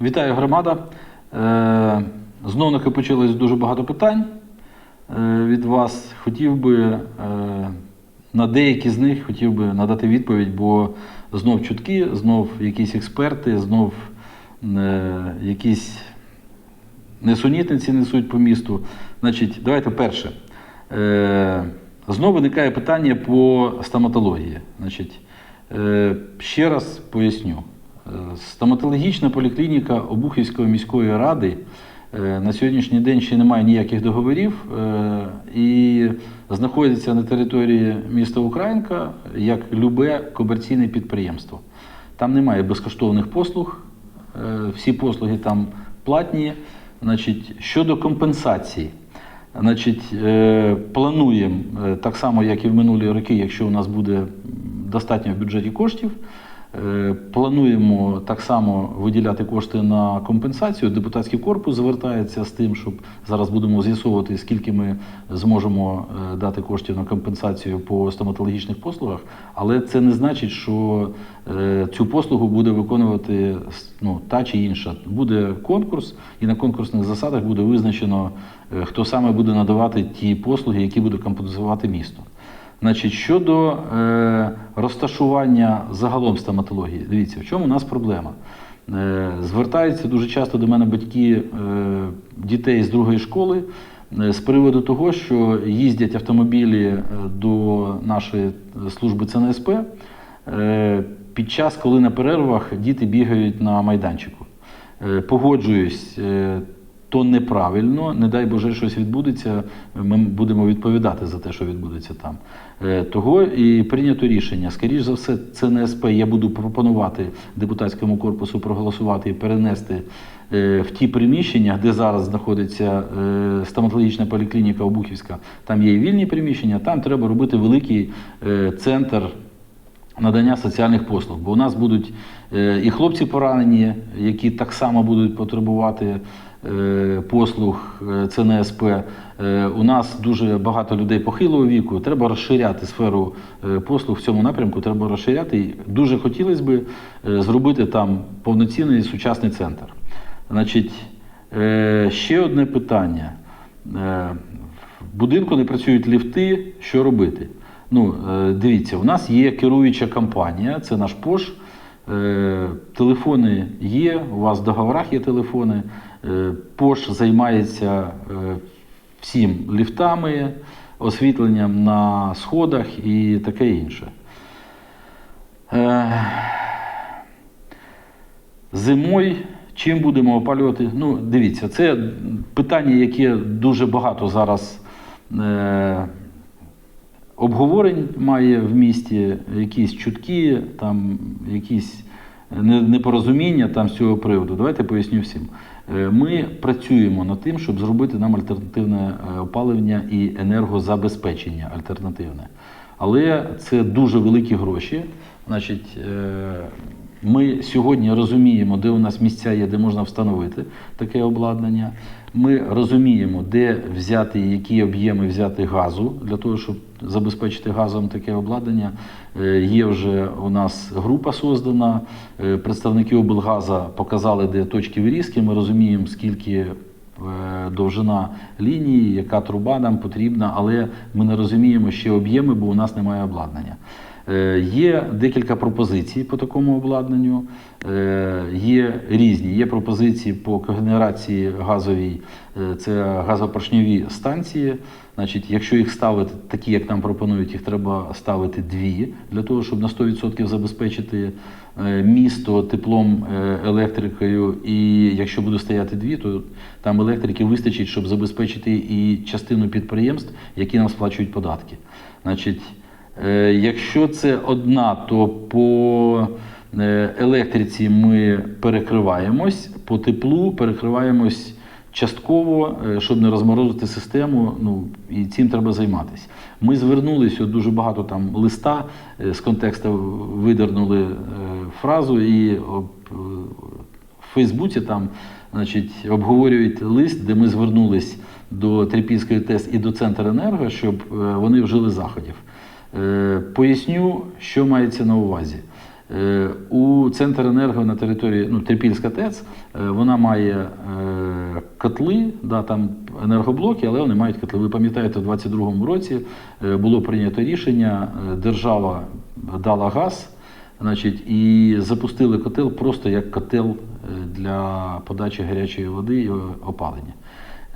Вітаю громада. Е, Знов накопичилось дуже багато питань е, від вас. Хотів би е, на деякі з них хотів би надати відповідь, бо знов чутки, знов якісь експерти, знов якісь несунітниці несуть по місту. Значить, давайте перше. Знову виникає питання по стоматології. Значить, ще раз поясню. Стоматологічна поліклініка Обухівської міської ради е, на сьогоднішній день ще немає ніяких договорів е, і знаходиться на території міста Українка як любе комерційне підприємство. Там немає безкоштовних послуг, е, всі послуги там платні. Значить, щодо компенсації, значить, плануємо так само, як і в минулі роки, якщо у нас буде достатньо в бюджеті коштів. Е, Плануємо так само виділяти кошти на компенсацію. Депутатський корпус звертається з тим, щоб зараз будемо з'ясовувати, скільки ми зможемо е, дати коштів на компенсацію по стоматологічних послугах. Але це не значить, що е, цю послугу буде виконувати ну, та чи інша. Буде конкурс, і на конкурсних засадах буде визначено, хто саме буде надавати ті послуги, які буде компенсувати місто. Значить, щодо е, розташування загалом стоматології, дивіться, в чому у нас проблема. Е, звертаються дуже часто до мене батьки е, дітей з другої школи е, з приводу того, що їздять автомобілі е, до нашої служби ЦНСП е, під час, коли на перервах діти бігають на майданчику. Е, Погоджуюсь, е, то неправильно, не дай Боже, щось відбудеться, ми будемо відповідати за те, що відбудеться там. Е, Того і прийнято рішення. Скоріше за все, це не СП. Я буду пропонувати депутатському корпусу проголосувати і перенести е, в ті приміщення, де зараз знаходиться е, стоматологічна поліклініка Обухівська. Там є і вільні приміщення, там треба робити великий центр надання соціальних послуг. Бо у нас будуть і хлопці поранені, які так само будуть потребувати послуг е, ЦНСП. Е, У нас дуже багато людей похилого віку. Треба розширяти сферу е, послуг в цьому напрямку. Треба розширяти. Дуже хотілося б е, зробити там повноцінний сучасний центр. Значить, е, ще одне питання. Е, В будинку не працюють ліфти. Що робити? Ну, е, дивіться, у нас є керуюча компанія, це наш ПОШ. Е, Телефони є, у вас в договорах є телефони. Е, ПОШ займається е, всім ліфтами, освітленням на сходах і таке інше. Е, Зимою чим будемо опалювати? Ну, дивіться, це питання, яке дуже багато зараз е, обговорень має в місті, якісь чутки, там якісь непорозуміння там з цього приводу. Давайте поясню всім. Е, Ми працюємо над тим, щоб зробити нам альтернативне е, опалення і енергозабезпечення альтернативне. Але це дуже великі гроші. Значить, е, ми сьогодні розуміємо, де у нас місця є, де можна встановити таке обладнання. Ми розуміємо, де взяти, які об'єми взяти газу для того, щоб забезпечити газом таке обладнання. Е, Є вже у нас група создана. Е, Представники облгаза показали, де точки вирізки. Ми розуміємо, скільки е, довжина лінії, яка труба нам потрібна, але ми не розуміємо ще об'єми, бо у нас немає обладнання. Е, Є декілька пропозицій по такому обладнанню. Е, Є різні. Є пропозиції по когенерації газовій, е, це газопоршньові станції. Значить, якщо їх ставити такі, як нам пропонують, їх треба ставити дві для того, щоб на 100% забезпечити місто теплом, електрикою. І якщо буде стояти дві, то там електрики вистачить, щоб забезпечити і частину підприємств, які нам сплачують податки. Значить, Якщо це одна, то по е, електриці ми перекриваємось, по теплу перекриваємось частково, е, щоб не розморозити систему. Ну і цим треба займатися. Ми звернулися дуже багато там листа е, з контексту видернули е, фразу і е, в Фейсбуці там значить, обговорюють лист, де ми звернулись до Трипільської ТЕС і до Центренерго, щоб е, вони вжили заходів. Е, Поясню, що мається на увазі. Е, У Центренерго на території ну, Трипільська ТЕЦ е, вона має е, котли, да, там енергоблоки, але вони мають котли. Ви пам'ятаєте, в 2022 році було прийнято рішення, держава дала газ, значить, і запустили котел просто як котел для подачі гарячої води і опалення.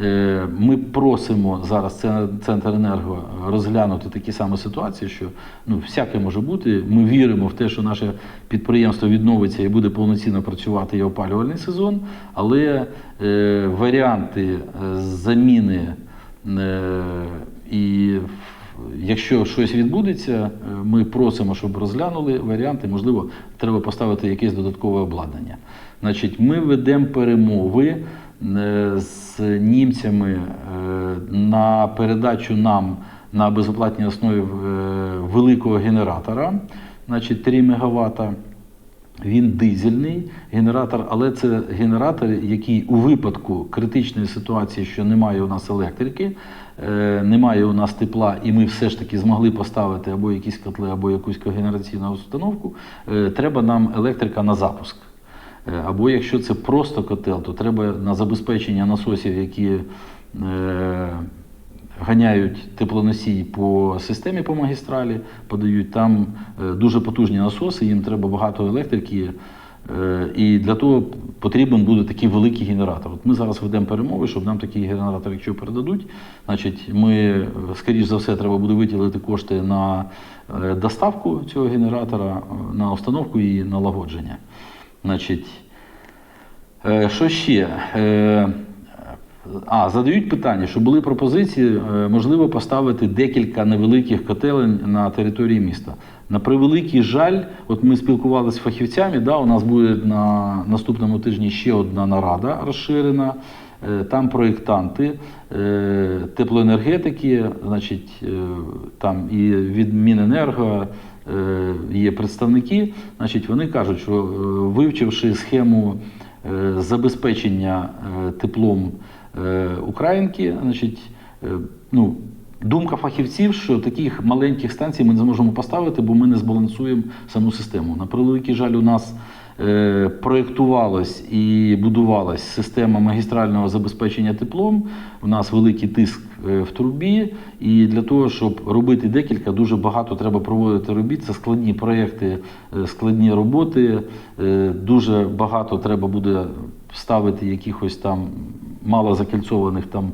Е, Ми просимо зараз це- Центренерго розглянути такі самі ситуації, що ну, всяке може бути. Ми віримо в те, що наше підприємство відновиться і буде повноцінно працювати і опалювальний сезон, але е, варіанти е, заміни е, і якщо щось відбудеться, е, ми просимо, щоб розглянули варіанти. Можливо, треба поставити якесь додаткове обладнання. Значить, ми ведемо перемови з німцями е, на передачу нам на безоплатній основі е, великого генератора, значить 3 МВт. Він дизельний генератор, але це генератор, який у випадку критичної ситуації, що немає у нас електрики, е, немає у нас тепла, і ми все ж таки змогли поставити або якісь котли, або якусь когенераційну установку, е, треба нам електрика на запуск. Е, Або якщо це просто котел, то треба на забезпечення насосів, які е, ганяють теплоносій по системі по магістралі, подають там е, дуже потужні насоси, їм треба багато електрики. І для того потрібен буде такий великий генератор. От ми зараз ведемо перемови, щоб нам такий генератор, якщо передадуть, значить, ми, скоріш за все, треба буде виділити кошти на доставку цього генератора, на установку і налагодження. Значить, Е, Що ще? Е, А, задають питання, що були пропозиції, е, можливо, поставити декілька невеликих котелень на території міста. На превеликий жаль, от ми спілкувалися з фахівцями, да, у нас буде на наступному тижні ще одна нарада розширена. Там проєктанти теплоенергетики, значить, там і від Міненерго є представники. Значить, вони кажуть, що е, вивчивши схему е, забезпечення е, теплом е, Українки, значить, е, ну, думка фахівців, що таких маленьких станцій ми не зможемо поставити, бо ми не збалансуємо саму систему. На превеликий жаль, у нас е, проєктувалась і будувалась система магістрального забезпечення теплом. У нас великий тиск е, в трубі, і для того, щоб робити декілька, дуже багато треба проводити робіт. Це складні проєкти, е, складні роботи. Е, Дуже багато треба буде ставити якихось там малозакільцованих там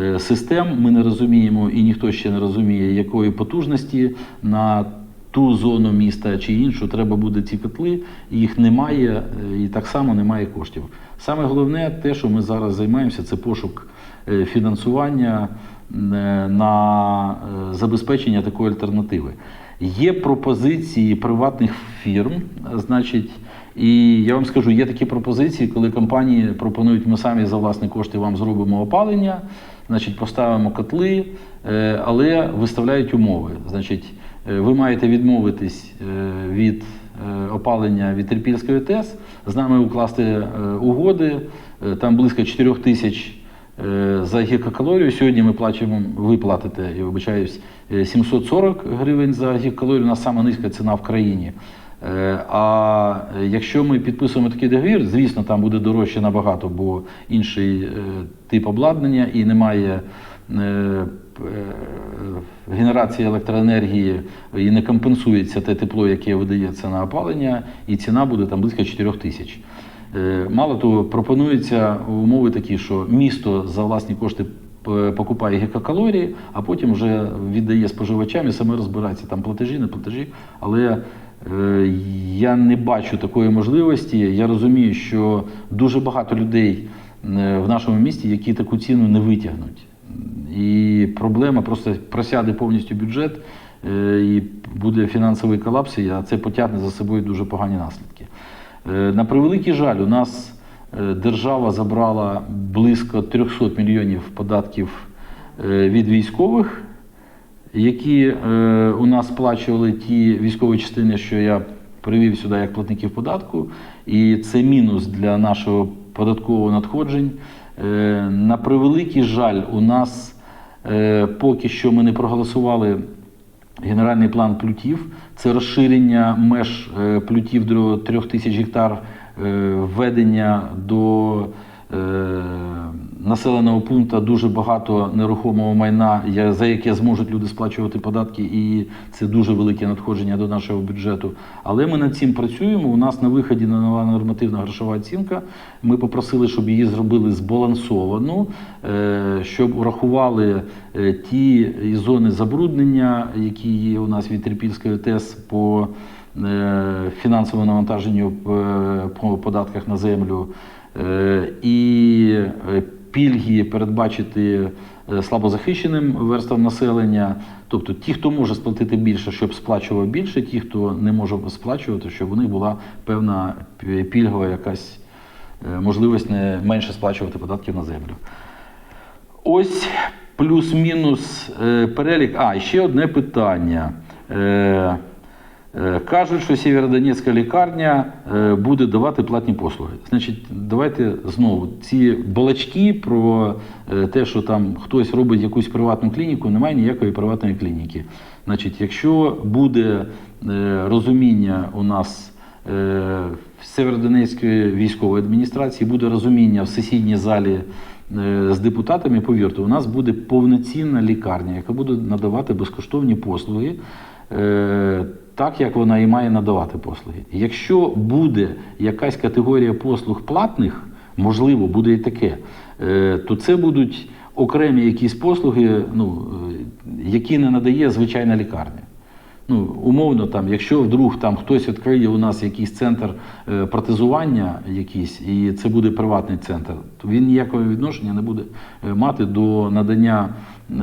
е, систем. Ми не розуміємо, і ніхто ще не розуміє, якої потужності на ту зону міста чи іншу треба буде ці котли. Їх немає, е, і так само немає коштів. Саме головне, те, що ми зараз займаємося, це пошук е, фінансування е, на забезпечення такої альтернативи. Є пропозиції приватних фірм, значить, і я вам скажу, є такі пропозиції, коли компанії пропонують, ми самі за власні кошти вам зробимо опалення, значить, поставимо котли, але виставляють умови. Значить, ви маєте відмовитись е, від е, опалення від Трипільської ТЕС, з нами укласти е, угоди, е, там близько 4 тисяч Е, За гігакалорію. Сьогодні ми плачемо, ви платите, я вибачаюсь, е, 740 гривень за гігакалорію, у нас сама низька ціна в країні. Е, А якщо ми підписуємо такий договір, звісно, там буде дорожче набагато, бо інший е, тип обладнання і немає е, е, генерації електроенергії і не компенсується те тепло, яке видається на опалення, і ціна буде там близько 4 тисяч. Е, Мало того, пропонуються умови такі, що місто за власні кошти покупає гікакалорії, а потім вже віддає споживачам і саме розбирається там платежі, не платежі. Але е, я не бачу такої можливості. Я розумію, що дуже багато людей е, в нашому місті, які таку ціну не витягнуть. І проблема просто просяде повністю бюджет, е, і буде фінансовий колапс, а це потягне за собою дуже погані наслідки. Е, На превеликий жаль, у нас е, держава забрала близько 300 мільйонів податків від військових, які у нас сплачували ті військові частини, що я привів сюди як платників податку, і це мінус для нашого податкового надходжень. Е, На превеликий жаль, у нас е, поки що ми не проголосували генеральний план плютів, це розширення меж е, плютів до 3 тисяч гектар, введення до населеного пункту дуже багато нерухомого майна, за яке зможуть люди сплачувати податки, і це дуже велике надходження до нашого бюджету. Але ми над цим працюємо. У нас на виході на нова нормативна грошова оцінка. Ми попросили, щоб її зробили збалансовану, е, щоб урахували е, ті зони забруднення, які є у нас від Трипільської ТЕС по е, фінансовому навантаженню по податках на землю. І пільги передбачити е, слабозахищеним верствам населення, тобто ті, хто може сплатити більше, щоб сплачував більше, ті, хто не може сплачувати, щоб у них була певна пільгова якась е, можливість не менше сплачувати податків на землю. Ось плюс-мінус е, перелік. А, ще одне питання. Е, кажуть, що Сєвєродонецька лікарня е, буде давати платні послуги. Значить, давайте знову ці балачки про е, те, що там хтось робить якусь приватну клініку, немає ніякої приватної клініки. Значить, якщо буде розуміння у нас в Северодонецької військової адміністрації, буде розуміння в сесійній залі з депутатами, повірте, у нас буде повноцінна лікарня, яка буде надавати безкоштовні послуги. Так, як вона і має надавати послуги. Якщо буде якась категорія послуг платних, можливо, буде і таке, е, то це будуть окремі якісь послуги, ну, е, які не надає звичайна лікарня. Ну, умовно, там, якщо вдруг там хтось відкриє у нас якийсь центр е, протезування, якийсь, і це буде приватний центр, то він ніякого відношення не буде е, мати до надання е,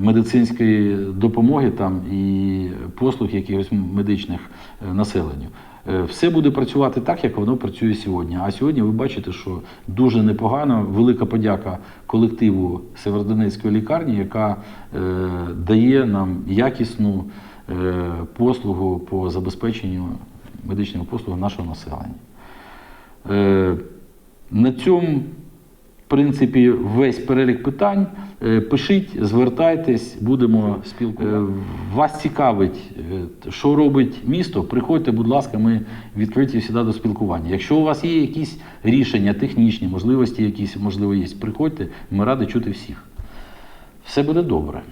медицинської допомоги там, і послуг якихось медичних населенню. Все буде працювати так, як воно працює сьогодні. А сьогодні ви бачите, що дуже непогано. Велика подяка колективу Северодонецької лікарні, яка е, дає нам якісну послугу по забезпеченню медичними послугами нашого населення. Е, На цьому, в принципі, весь перелік питань. Е, Пишіть, звертайтесь, будемо спілкуватися. Вас цікавить, е, що робить місто, приходьте, будь ласка, ми відкриті завжди до спілкування. Якщо у вас є якісь рішення, технічні, можливості якісь, можливо, є, приходьте, ми раді чути всіх. Все буде добре.